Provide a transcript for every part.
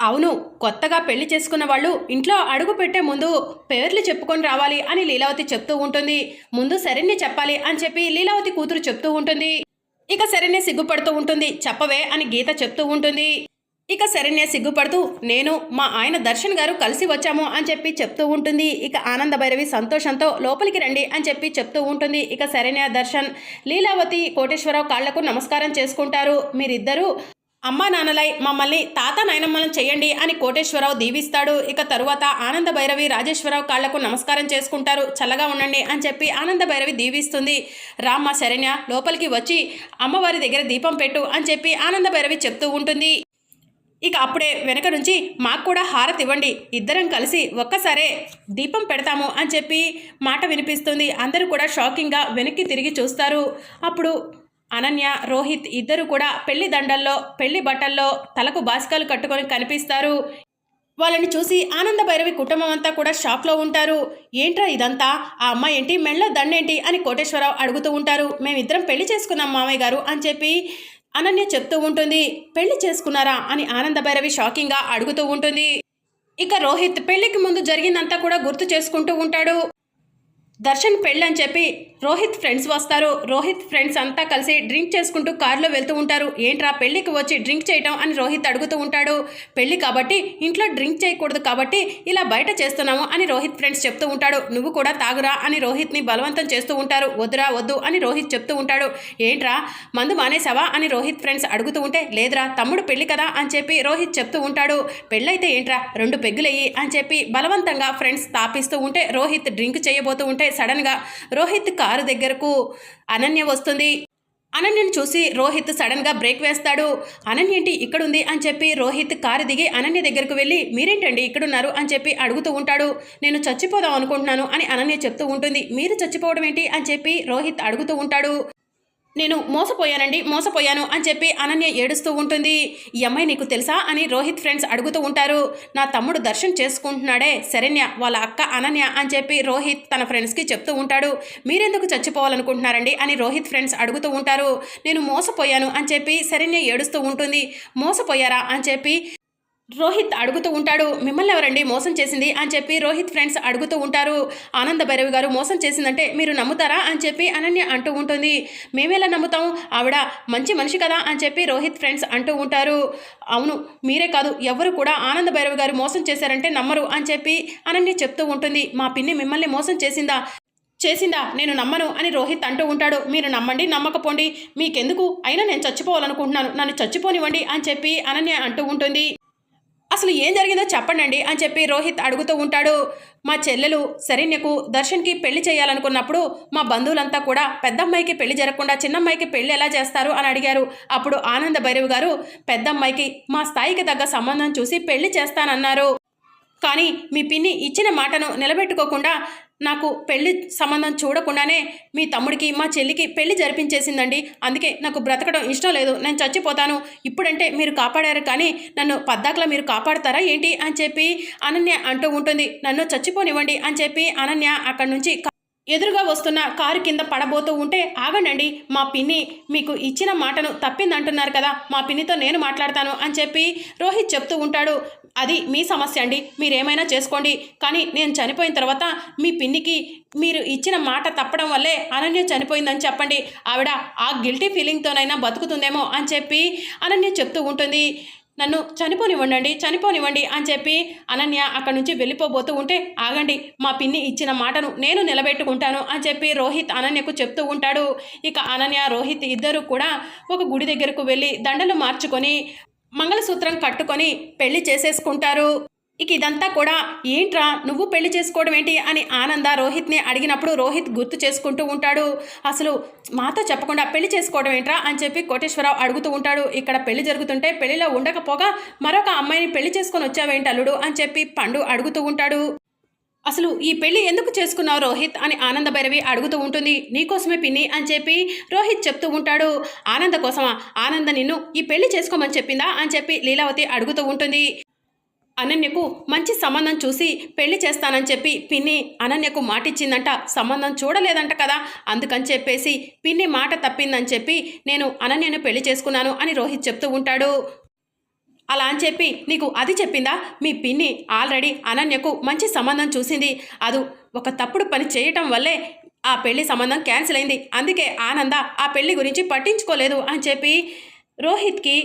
అవును కొత్తగా పెళ్ళి చేసుకున్న వాళ్ళు ఇంట్లో అడుగు పెట్టే ముందు పేర్లు చెప్పుకొని రావాలి అని లీలావతి చెప్తూ ఉంటుంది. ముందు శరణ్య చెప్పాలి అని చెప్పి లీలావతి కూతురు చెప్తూ ఉంటుంది. ఇక శరణ్య సిగ్గుపడుతూ ఉంటుంది. చెప్పవే అని గీత చెప్తూ ఉంటుంది. ఇక శరణ్య సిగ్గుపడుతూ నేను మా ఆయన దర్శన్ గారు కలిసి వచ్చాము అని చెప్పి చెప్తూ ఉంటుంది. ఇక ఆనంద భైరవి సంతోషంతో లోపలికి రండి అని చెప్పి చెప్తూ ఉంటుంది. ఇక శరణ్య దర్శన్ లీలావతి కోటేశ్వరరావు కాళ్ళకు నమస్కారం చేసుకుంటారు. మీరిద్దరూ అమ్మా నాన్నలై మమ్మల్ని తాత నాయనమ్మలను చేయండి అని కోటేశ్వరరావు దీవిస్తాడు. ఇక తరువాత ఆనంద భైరవి రాజేశ్వరరావు కాళ్ళకు నమస్కారం చేసుకుంటారు. చల్లగా ఉండండి అని చెప్పి ఆనంద భైరవి దీవిస్తుంది. రామ్మ శరణ్య లోపలికి వచ్చి అమ్మవారి దగ్గర దీపం పెట్టు అని చెప్పి ఆనంద భైరవి చెప్తూ ఉంటుంది. ఇక అప్పుడే వెనక నుంచి మాకు కూడా హారతి ఇవ్వండి. ఇద్దరం కలిసి ఒక్కసారే దీపం పెడతాము అని చెప్పి మాట వినిపిస్తుంది. అందరూ కూడా షాకింగ్గా వెనక్కి తిరిగి చూస్తారు. అప్పుడు అనన్య రోహిత్ ఇద్దరు కూడా పెళ్ళి దండల్లో పెళ్ళి బట్టల్లో తలకు బాసికాలు కట్టుకొని కనిపిస్తారు. వాళ్ళని చూసి ఆనంద భైరవి కుటుంబం అంతా కూడా షాక్లో ఉంటారు. ఏంట్రా ఇదంతా? ఆ అమ్మాయి ఏంటి? మెళ్ళ దండేంటి? అని కోటేశ్వరరావు అడుగుతూ ఉంటారు. మేమిద్దరం పెళ్ళి చేసుకున్నాం మామయ్య గారు అని చెప్పి అనన్య చెప్తూ ఉంటుంది. పెళ్ళి చేసుకున్నారా? అని ఆనంద భైరవి షాకింగ్గా అడుగుతూ ఉంటుంది. ఇక రోహిత్ పెళ్ళికి ముందు జరిగిందంతా కూడా గుర్తు చేసుకుంటూ ఉంటాడు. దర్శన్ పెళ్ళని చెప్పి రోహిత్ ఫ్రెండ్స్ వస్తారు. రోహిత్ ఫ్రెండ్స్ అంతా కలిసి డ్రింక్ చేసుకుంటూ కారులో వెళ్తూ ఉంటారు. ఏంట్రా పెళ్ళికి వచ్చి డ్రింక్ చేయటం అని రోహిత్ అడుగుతూ ఉంటాడు. పెళ్ళి కాబట్టి ఇంట్లో డ్రింక్ చేయకూడదు కాబట్టి ఇలా బయట చేస్తున్నాము అని రోహిత్ ఫ్రెండ్స్ చెప్తూ ఉంటాడు. నువ్వు కూడా తాగురా అని రోహిత్ని బలవంతం చేస్తూ ఉంటారు. వద్దురా వద్దు అని రోహిత్ చెప్తూ ఉంటాడు. ఏంట్రా మందు మానేసావా అని రోహిత్ ఫ్రెండ్స్ అడుగుతూ ఉంటే లేదురా తమ్ముడు పెళ్ళి కదా అని చెప్పి రోహిత్ చెప్తూ ఉంటాడు. పెళ్ళైతే ఏంట్రా రెండు పెగ్గులయ్యి అని చెప్పి బలవంతంగా ఫ్రెండ్స్ తాపిస్తూ ఉంటే రోహిత్ డ్రింక్ చేయబోతూ ఉంటే సడన్గా రోహిత్ కారు దగ్గరకు అనన్య వస్తుంది. అనన్యను చూసి రోహిత్ సడన్గా బ్రేక్ వేస్తాడు. అనన్యేంటి ఇక్కడుంది అని చెప్పి రోహిత్ కారు దిగి అనన్య దగ్గరకు వెళ్ళి మీరేంటండి ఇక్కడున్నారు? అని చెప్పి అడుగుతూ ఉంటాడు. నేను చచ్చిపోదాం అనుకుంటున్నాను అని అనన్య చెప్తూ ఉంటుంది. మీరు చచ్చిపోవడం ఏంటి? అని చెప్పి రోహిత్ అడుగుతూ ఉంటాడు. నేను మోసపోయానండి మోసపోయాను అని చెప్పి అనన్య ఏడుస్తూ ఉంటుంది. ఈ అమ్మాయి నీకు తెలుసా? అని రోహిత్ ఫ్రెండ్స్ అడుగుతూ ఉంటారు. నా తమ్ముడు దర్శనం చేసుకుంటున్నాడే శరణ్య వాళ్ళ అక్క అనన్య అని చెప్పి రోహిత్ తన ఫ్రెండ్స్కి చెప్తూ ఉంటాడు. మీరెందుకు చచ్చిపోవాలనుకుంటున్నారండి? అని రోహిత్ ఫ్రెండ్స్ అడుగుతూ ఉంటారు. నేను మోసపోయాను అని చెప్పి శరణ్య ఏడుస్తూ ఉంటుంది. మోసపోయారా? అని చెప్పి రోహిత్ అడుగుతూ ఉంటాడు మిమ్మల్ని ఎవరండి మోసం చేసింది? అని చెప్పి రోహిత్ ఫ్రెండ్స్ అడుగుతూ ఉంటారు. ఆనంద భైరవి గారు మోసం చేసిందంటే మీరు నమ్ముతారా? అని చెప్పి అనన్య అంటూ ఉంటుంది. మేమేలా నమ్ముతాం? ఆవిడ మంచి మనిషి కదా? అని చెప్పి రోహిత్ ఫ్రెండ్స్ అంటూ ఉంటారు. అవును మీరే కాదు ఎవరు కూడా ఆనంద భైరవి గారు మోసం చేశారంటే నమ్మరు అని చెప్పి అనన్య చెప్తూ ఉంటుంది. మా పిన్ని మిమ్మల్ని మోసం చేసిందా? చేసిందా నేను నమ్మను అని రోహిత్ అంటూ ఉంటాడు. మీరు నమ్మండి నమ్మకపోండి మీకెందుకు? అయినా నేను చచ్చిపోవాలనుకుంటున్నాను నన్ను చచ్చిపోనివ్వండి అని చెప్పి అనన్య అంటూ ఉంటుంది. అసలు ఏం జరిగిందో చెప్పండి అని చెప్పి రోహిత్ అడుగుతూ ఉంటాడు. మా చెల్లెలు శరణ్యకు దర్శన్కి పెళ్ళి చేయాలనుకున్నప్పుడు మా బంధువులంతా కూడా పెద్దమ్మాయికి పెళ్ళి జరగకుండా చిన్నమ్మాయికి పెళ్ళి ఎలా చేస్తారు అని అడిగారు. అప్పుడు ఆనంద భైరవ్ గారు పెద్దమ్మాయికి మా స్థాయికి తగ్గ సంబంధం చూసి పెళ్ళి చేస్తానన్నారు. కానీ మీ పిన్ని ఇచ్చిన మాటను నిలబెట్టుకోకుండా నాకు పెళ్ళి సంబంధం చూడకుండానే మీ తమ్ముడికి మా చెల్లికి పెళ్ళి జరిపించేసిందండి. అందుకే నాకు బ్రతకడం ఇష్టం లేదు. నేను చచ్చిపోతాను. ఇప్పుడంటే మీరు కాపాడారు కానీ నన్ను పద్దాకలా మీరు కాపాడతారా ఏంటి అని చెప్పి అనన్య అంటూ ఉంటుంది. నన్ను చచ్చిపోనివ్వండి అని చెప్పి అనన్య అక్కడి నుంచి ఎదురుగా వస్తున్న కారు కింద పడబోతూ ఉంటే ఆగండి మా పిన్ని మీకు ఇచ్చిన మాటను తప్పిందంటున్నారు కదా మా పిన్నితో నేను మాట్లాడతాను అని చెప్పి రోహిత్ చెప్తూ ఉంటాడు. అది మీ సమస్య అండి మీరేమైనా చేసుకోండి. కానీ నేను చనిపోయిన తర్వాత మీ పిన్నికి మీరు ఇచ్చిన మాట తప్పడం వల్లే అనన్య చనిపోయిందని చెప్పండి. ఆవిడ ఆ గిల్టీ ఫీలింగ్తోనైనా బతుకుతుందేమో అని చెప్పి అనన్య చెప్తూ ఉంటుంది. నన్ను చనిపోనివ్వండి చనిపోనివ్వండి అని చెప్పి అనన్య అక్కడి నుంచి వెళ్ళిపోబోతూ ఉంటే ఆగండి మా పిన్ని ఇచ్చిన మాటను నేను నిలబెట్టుకుంటాను అని చెప్పి రోహిత్ అనన్యకు చెప్తూ ఉంటాడు. ఇక అనన్య రోహిత్ ఇద్దరు కూడా ఒక గుడి దగ్గరకు వెళ్ళి దండలు మార్చుకొని మంగళసూత్రం కట్టుకొని పెళ్ళి చేసేసుకుంటారు. ఇక ఇదంతా కూడా ఏంట్రా నువ్వు పెళ్ళి చేసుకోవడం ఏంటి అని ఆనంద రోహిత్ని అడిగినప్పుడు రోహిత్ గుర్తు చేసుకుంటూ ఉంటాడు. అసలు మాతో చెప్పకుండా పెళ్ళి చేసుకోవడం ఏంట్రా అని చెప్పి కోటేశ్వరరావు అడుగుతూ ఉంటాడు. ఇక్కడ పెళ్ళి జరుగుతుంటే పెళ్ళిలో ఉండకపోగా మరొక అమ్మాయిని పెళ్ళి చేసుకొని వచ్చావేంటి అల్లుడు అని చెప్పి పండు అడుగుతూ ఉంటాడు. అసలు ఈ పెళ్ళి ఎందుకు చేసుకున్నావు రోహిత్ అని ఆనంద భైరవి అడుగుతూ ఉంటుంది. నీకోసమే పిన్ని అని చెప్పి రోహిత్ చెప్తూ ఉంటాడు. ఆనంద కోసమా? ఆనంద నిన్ను ఈ పెళ్ళి చేసుకోమని చెప్పిందా అని చెప్పి లీలావతి అడుగుతూ ఉంటుంది. అనన్యకు మంచి సంబంధం చూసి పెళ్ళి చేస్తానని చెప్పి పిన్ని అనన్యకు మాటిచ్చిందంట. సంబంధం చూడలేదంట కదా. అందుకని చెప్పేసి పిన్ని మాట తప్పిందని చెప్పి నేను అనన్యను పెళ్ళి చేసుకున్నాను అని రోహిత్ చెప్తూ ఉంటాడు. అలా అని చెప్పి నీకు అది చెప్పిందా? మీ పిన్ని ఆల్రెడీ అనన్యకు మంచి సంబంధం చూసింది. అది ఒక తప్పుడు పని చేయటం వల్లే ఆ పెళ్ళి సంబంధం క్యాన్సిల్ అయింది. అందుకే ఆనంద ఆ పెళ్ళి గురించి పట్టించుకోలేదు అని చెప్పి రోహిత్కి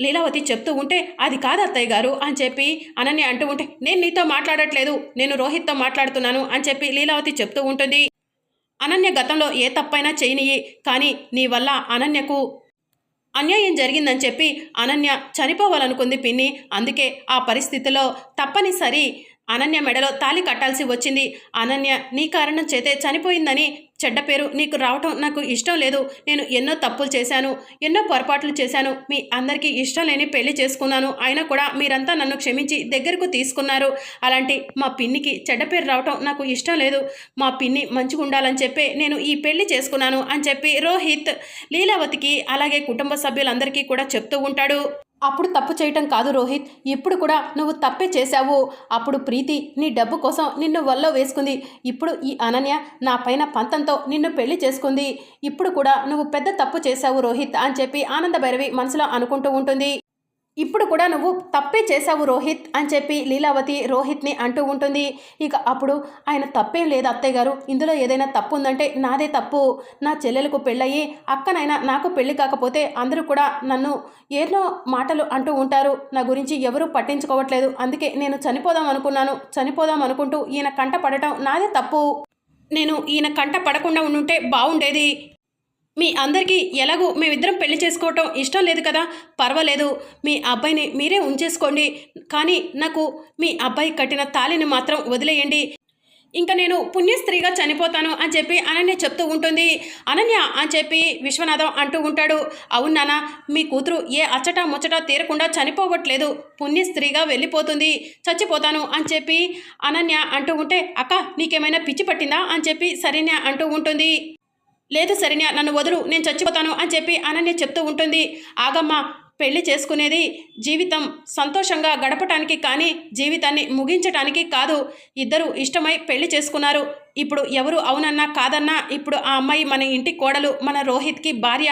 లీలావతి చెప్తూ ఉంటే అది కాదు అత్తయ్య గారు అని చెప్పి అనన్య అంటూ ఉంటే నేను నీతో మాట్లాడట్లేదు నేను రోహిత్తో మాట్లాడుతున్నాను అని చెప్పి లీలావతి చెప్తూ ఉంటుంది. అనన్య గతంలో ఏ తప్పైనా చేయనియి కానీ నీ వల్ల అనన్యకు అన్యాయం జరిగిందని చెప్పి అనన్య చనిపోవాలనుకుంది పిన్ని. అందుకే ఆ పరిస్థితిలో తప్పనిసరి అనన్య మెడలో తాలి కట్టాల్సి వచ్చింది. అనన్య నీ కారణం చేతే చనిపోయిందని చెడ్డ పేరు నీకు రావటం నాకు ఇష్టం లేదు. నేను ఎన్నో తప్పులు చేశాను ఎన్నో పొరపాట్లు చేశాను. మీ అందరికీ ఇష్టం లేని పెళ్ళి చేసుకున్నాను. అయినా కూడా మీరంతా నన్ను క్షమించి దగ్గరకు తీసుకున్నారు. అలాంటి మా పిన్నికి చెడ్డ పేరు రావటం నాకు ఇష్టం లేదు. మా పిన్ని మంచిగా ఉండాలని చెప్పి నేను ఈ పెళ్ళి చేసుకున్నాను అని చెప్పి రోహిత్ లీలావతికి అలాగే కుటుంబ సభ్యులందరికీ కూడా చెప్తూ ఉంటాడు. అప్పుడు తప్పు చేయటం కాదు రోహిత్. ఇప్పుడు కూడా నువ్వు తప్పే చేశావు. అప్పుడు ప్రీతి నీ డబ్బు కోసం నిన్ను వల్లో వేసుకుంది. ఇప్పుడు ఈ అనన్య నా పైన పంతంతో నిన్ను పెళ్ళి చేసుకుంది. ఇప్పుడు కూడా నువ్వు పెద్ద తప్పు చేశావు రోహిత్ అని చెప్పి ఆనంద భైరవి మనసులో అనుకుంటూ ఉంటుంది. ఇప్పుడు కూడా నువ్వు తప్పే చేశావు రోహిత్ అని చెప్పి లీలావతి రోహిత్ని అంటూ ఉంటుంది. ఇక అప్పుడు ఆయన తప్పేం లేదు అత్తయ్య గారు. ఇందులో ఏదైనా తప్పు ఉందంటే నాదే తప్పు. నా చెల్లెలకు పెళ్ళయ్యి అక్కనైనా నాకు పెళ్ళి కాకపోతే అందరూ కూడా నన్ను ఎన్నో మాటలు అంటూ ఉంటారు. నా గురించి ఎవరూ పట్టించుకోవట్లేదు. అందుకే నేను చనిపోదాం అనుకున్నాను. చనిపోదాం అనుకుంటూ ఈయన కంట పడటం నాదే తప్పు. నేను ఈయన కంట పడకుండా ఉండుంటే బాగుండేది మీ అందరికీ ఎలాగో మేమిద్దరం పెళ్ళి చేసుకోవటం ఇష్టం లేదు కదా? పర్వాలేదు. మీ అబ్బాయిని మీరే ఉంచేసుకోండి. కానీ నాకు మీ అబ్బాయి కట్టిన తాళిని మాత్రం వదిలేయండి. ఇంకా నేను పుణ్యస్త్రీగా చనిపోతాను అని చెప్పి అనన్య చెప్తూ ఉంటుంది. అనన్య అని చెప్పి విశ్వనాథం అంటూ ఉంటాడు. అవును నాన్న మీ కూతురు ఏ అచ్చట ముచ్చట తీరకుండా చనిపోవట్లేదు. పుణ్యస్త్రీగా వెళ్ళిపోతుంది. చచ్చిపోతాను అని చెప్పి అనన్య అంటూ ఉంటే అక్క నీకేమైనా పిచ్చి పట్టిందా? అని చెప్పి సరైన అంటూ ఉంటుంది. లేదు సరిన్య నన్ను వదులు నేను చచ్చిపోతాను అని చెప్పి అనన్య చెప్తూ ఉంటుంది. ఆగమ్మ పెళ్ళి చేసుకునేది జీవితం సంతోషంగా గడపటానికి కానీ జీవితాన్ని ముగించటానికి కాదు. ఇద్దరు ఇష్టమై పెళ్ళి చేసుకున్నారు. ఇప్పుడు ఎవరు అవునన్నా కాదన్నా ఇప్పుడు ఆ అమ్మాయి మన ఇంటి కోడలు మన రోహిత్కి భార్య.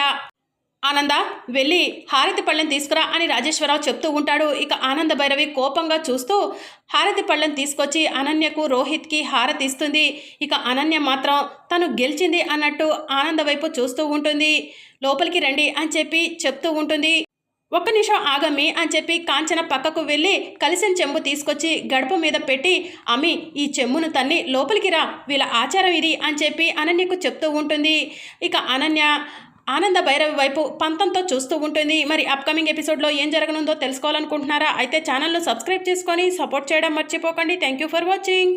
ఆనంద వెళ్ళి హారతి పళ్ళెం తీసుకురా అని రాజేశ్వరరావు చెప్తూ ఉంటాడు. ఇక ఆనంద భైరవి కోపంగా చూస్తూ హారతి పళ్ళెం తీసుకొచ్చి అనన్యకు రోహిత్కి హారతి ఇస్తుంది ఇక అనన్య మాత్రం తను గెలిచింది అన్నట్టు ఆనంద వైపు చూస్తూ ఉంటుంది. లోపలికి రండి అని చెప్పి చెప్తూ ఉంటుంది. ఒక్క నిమిషం ఆగమి అని చెప్పి కాంచన పక్కకు వెళ్ళి కలిసిన చెంబు తీసుకొచ్చి గడప మీద పెట్టి అమ్మి ఈ చెంబును తన్ని లోపలికి రా వీళ్ళ ఆచారం ఇది అని చెప్పి అనన్యకు చెప్తూ ఉంటుంది. ఇక అనన్య ఆనంద భైరవి వైపు పంతంతో చూస్తూ ఉంటుంది. మరి అప్కమింగ్ ఎపిసోడ్లో ఏం జరగనుందో తెలుసుకోవాలనుకుంటున్నారా? అయితే ఛానల్ను సబ్స్క్రైబ్ చేసుకొని సపోర్ట్ చేయడం మర్చిపోకండి. Thank you for watching